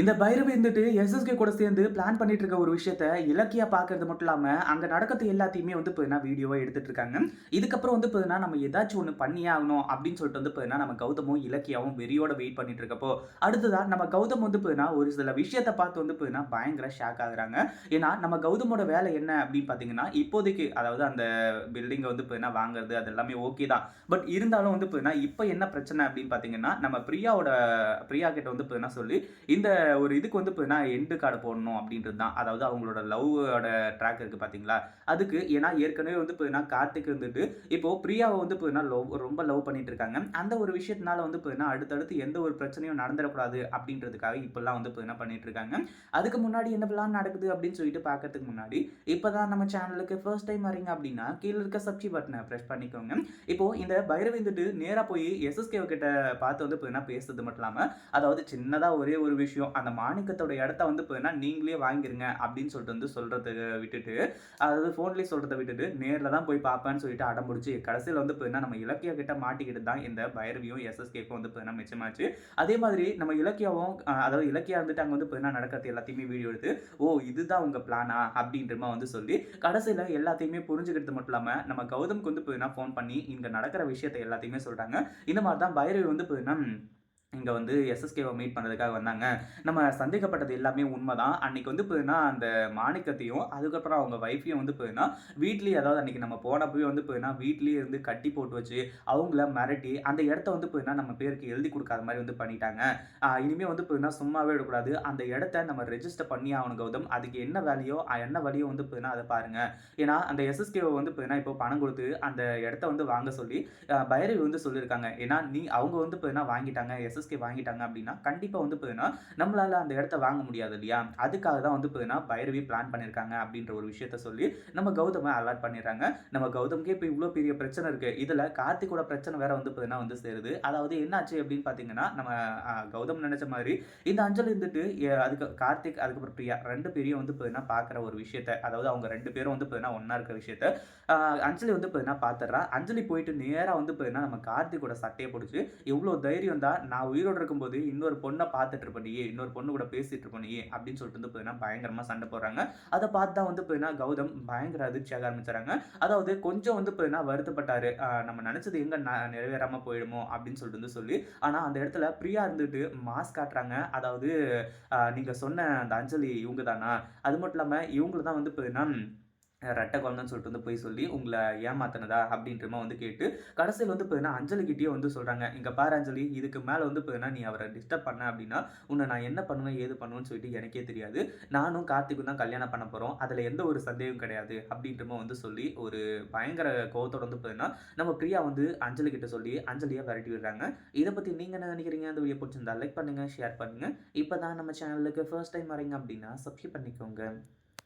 இந்த பைரவி இருந்துட்டு எஸ்எஸ்கே கூட சேர்ந்து பிளான் பண்ணிட்டு இருக்க ஒரு விஷயத்த இலக்கியா பார்க்கறது மட்டும் இல்லாம அங்க நடக்கிறது எல்லாத்தையுமே வந்து இப்போ வீடியோவா எடுத்துட்டு இருக்காங்க. இதுக்கப்புறம் வந்து இப்போ நம்ம ஏதாச்சும் ஒன்று பண்ணியே ஆகணும் அப்படின்னு சொல்லிட்டு வந்து இப்போ நம்ம கௌதமும் இலக்கியாவும் வெறியோட வெயிட் பண்ணிட்டு இருக்கப்போ அடுத்ததா நம்ம கௌதம் வந்து இப்போ ஒரு சில விஷயத்த பார்த்து வந்து இப்போ பயங்கர ஷாக் ஆகுறாங்க. ஏன்னா நம்ம கௌதமோட வேலை என்ன அப்படின்னு பார்த்தீங்கன்னா இப்போதைக்கு அதாவது அந்த பில்டிங்கை வந்து இப்போ வாங்குறது அது எல்லாமே ஓகே தான். பட் இருந்தாலும் வந்து இப்போ இப்போ என்ன பிரச்சனை அப்படின்னு பார்த்தீங்கன்னா நம்ம பிரியாவோட பிரியா கிட்ட வந்து இப்போ சொல்லி இந்த ஒரு இதுக்கு வந்து இப்போ நான் எண்டு கார்டு போடணும் அப்படின்றது தான். அதாவது அவங்களோட லவ்வோட ட்ராக் இருக்குது பார்த்தீங்களா அதுக்கு ஏன்னா ஏற்கனவே வந்து இப்போ நான் கார்த்திக் இருந்துட்டு இப்போது பிரியாவை வந்து இப்போ லவ் ரொம்ப லவ் பண்ணிட்டு இருக்காங்க. அந்த ஒரு விஷயத்தினால வந்து இப்போ அடுத்தடுத்து எந்த ஒரு பிரச்சனையும் நடந்துடக்கூடாது அப்படின்றதுக்காக இப்போல்லாம் வந்து இப்போ என்ன பண்ணிட்டு இருக்காங்க. அதுக்கு முன்னாடி என்ன பிளான் நடக்குது அப்படின்னு சொல்லிட்டு பார்க்கறதுக்கு முன்னாடி இப்போ தான் நம்ம சேனலுக்கு ஃபர்ஸ்ட் டைம் வரீங்க அப்படின்னா கீழே இருக்க சப்ஜி பட்டனை ப்ரெஸ் பண்ணிக்கோங்க. இப்போது இந்த பைரவி வந்துட்டு நேராக போய் எஸ்எஸ்கே கிட்ட பார்த்து வந்து இப்போ என்ன பேசுறது மட்டும் இல்லாமல் அதாவது சின்னதாக ஒரே ஒரு விஷயம் அந்த மாணிக்கத்தோட இடத்த வந்து இப்போ நீங்களே வாங்கிருங்க அப்படின்னு சொல்லிட்டு வந்து சொல்கிறத விட்டுட்டு அதாவது ஃபோன்லேயே சொல்கிறத விட்டுட்டு நேரில் தான் போய் பார்ப்பேன்னு சொல்லிட்டு அடம் பிடிச்சி கடைசியில் வந்து இப்போ நம்ம இலக்கிய கிட்ட மாட்டிக்கிட்டு தான் இந்த பைரவியும் எஸ்எஸ்கேக்கும் வந்து இப்போ மிச்சமாச்சு. அதே மாதிரி நம்ம இலக்கியாவும் அதாவது இலக்கியா இருந்துட்டு அங்கே வந்து இப்போ நடக்கிறது எல்லாத்தையுமே வீடியோ எடுத்து ஓ இதுதான் உங்கள் பிளானா அப்படின்றமா வந்து சொல்லி கடைசியில் எல்லாத்தையுமே புரிஞ்சுக்கிறது மட்டும் இல்லாமல் நம்ம கௌதம்க்கு வந்து இப்போ ஃபோன் பண்ணி இங்கே நடக்கிற விஷயத்தை எல்லாத்தையுமே சொல்கிறாங்க இந்த மாதிரி தான் பைரவி வந்து பார்த்தீங்கன்னா இங்கே வந்து எஸ்எஸ்கேவை மீட் பண்ணுறதுக்காக வந்தாங்க. நம்ம சந்தேகப்பட்டது எல்லாமே உண்மை தான் அன்றைக்கி வந்து போயின்னா அந்த மாணிக்கத்தையும் அதுக்கப்புறம் அவங்க ஒய்ஃபையும் வந்து போயின்னா வீட்லேயே அதாவது அன்றைக்கி நம்ம போனப்பவே வந்து போயின்னா வீட்லேயே இருந்து கட்டி போட்டு வச்சு அவங்கள மிரட்டி அந்த இடத்த வந்து போயின்னா நம்ம பேருக்கு எழுதி கொடுக்காத மாதிரி வந்து பண்ணிட்டாங்க. இனிமேல் வந்து போயின்னா சும்மாவே விடக்கூடாது. அந்த இடத்த நம்ம ரெஜிஸ்டர் பண்ணி ஆகணும் கௌதம். அதுக்கு என்ன வேலையோ என்ன வழியோ வந்து போயின்னா அதை பாருங்கள் ஏன்னா அந்த எஸ்எஸ்கேவை வந்து போயின்னா இப்போ பணம் கொடுத்து அந்த இடத்த வந்து வாங்க சொல்லி பைரவி வந்து சொல்லியிருக்காங்க ஏன்னா நீ அவங்க வந்து போயின்னா வாங்கிட்டாங்க. எஸ்எஸ் எஸ்எஸ்கே வாங்கிட்டாங்க அப்படின்னா கண்டிப்பாக வந்து பார்த்தீங்கன்னா நம்மளால் அந்த இடத்த வாங்க முடியாது இல்லையா? அதுக்காக தான் வந்து பார்த்தீங்கன்னா பைரவி பிளான் பண்ணியிருக்காங்க அப்படின்ற ஒரு விஷயத்த சொல்லி நம்ம கௌதமை அலாட் பண்ணிடுறாங்க. நம்ம கௌதம்கே இப்போ இவ்வளோ பெரிய பிரச்சனை இருக்குது இதில் கார்த்திகோட பிரச்சனை வேற வந்து பார்த்தீங்கன்னா வந்து சேருது. அதாவது என்னாச்சு அப்படின்னு பார்த்தீங்கன்னா நம்ம கௌதம் நினைச்ச மாதிரி இந்த அஞ்சல் இருந்துட்டு அதுக்கு கார்த்திக் அதுக்கப்புறம் பிரியா ரெண்டு பேரையும் வந்து பார்த்தீங்கன்னா பார்க்குற ஒரு விஷயத்த அதாவது அவங்க ரெண்டு பேரும் வந்து பார்த்தீங்கன்னா ஒன்றா இருக்கிற விஷயத்த அஞ்சலி வந்து பார்த்தீங்கன்னா பார்த்துட்றா அஞ்சலி போயிட்டு நேராக வந்து பார்த்தீங்கன்னா நம்ம கார்த்திகோட சட்டையை பிடிச்சி எவ்வளோ தைரியம் தான் நான் உயிரோடு இருக்கும்போது இன்னொரு பொண்ணை பார்த்துட்டு இருப்பனியே இன்னொரு பொண்ணு கூட பேசிட்டு இருப்பனியே அப்படின்னு சொல்லிட்டு வந்து பார்த்தீங்கன்னா பயங்கரமாக சண்டை போடுறாங்க. அதை பார்த்து தான் வந்து பார்த்தீங்கன்னா கௌதம் பயங்கர அதிர்ச்சியாக ஆரம்பிச்சுறாங்க. அதாவது கொஞ்சம் வந்து பார்த்தீங்கன்னா வருத்தப்பட்டாரு. நம்ம நினச்சது எங்கே நிறைவேறாமல் போயிடுமோ அப்படின்னு சொல்லிட்டு வந்து சொல்லி ஆனால் அந்த இடத்துல பிரியா இருந்துட்டு மாஸ்க் காட்டுறாங்க. அதாவது நீங்கள் சொன்ன அந்த அஞ்சலி இவங்க தானா அது மட்டும் இல்லாமல் இவங்களை தான் வந்து பார்த்தீங்கன்னா ரெட்டை குழந்தைன்னு சொல்லிட்டு வந்து போய் சொல்லி உங்களை ஏமாத்தினதா அப்படின்றமா வந்து கேட்டு கடைசியில் வந்து பார்த்தீங்கன்னா அஞ்சலிக்கிட்டே வந்து சொல்கிறாங்க இங்கே பாரு அஞ்சலி இதுக்கு மேலே வந்து பார்த்தீங்கன்னா நீ அவரை டிஸ்டர்ப் பண்ண அப்படின்னா உன்னை நான் என்ன பண்ணுவேன் ஏது பண்ணுவேன்னு சொல்லிட்டு எனக்கே தெரியாது. நானும் கார்த்திக்கும் தான் கல்யாணம் பண்ண போகிறோம் அதில் எந்த ஒரு சந்தேகம் கிடையாது அப்படின்றமா வந்து சொல்லி ஒரு பயங்கர கோவத்தோட வந்து பார்த்தீங்கன்னா நம்ம பிரியா வந்து அஞ்சலி கிட்ட சொல்லி அஞ்சலியாக விரட்டி விடுறாங்க. இதை பற்றி நீங்கள் என்ன நினைக்கிறீங்க? அந்த வீடியோ பிடிச்சிருந்தா லைக் பண்ணுங்கள் ஷேர் பண்ணுங்கள் இப்போ தான் நம்ம சேனலுக்கு ஃபர்ஸ்ட் டைம் வரீங்க அப்படின்னா சப்ஸ்கிரைப் பண்ணிக்கோங்க.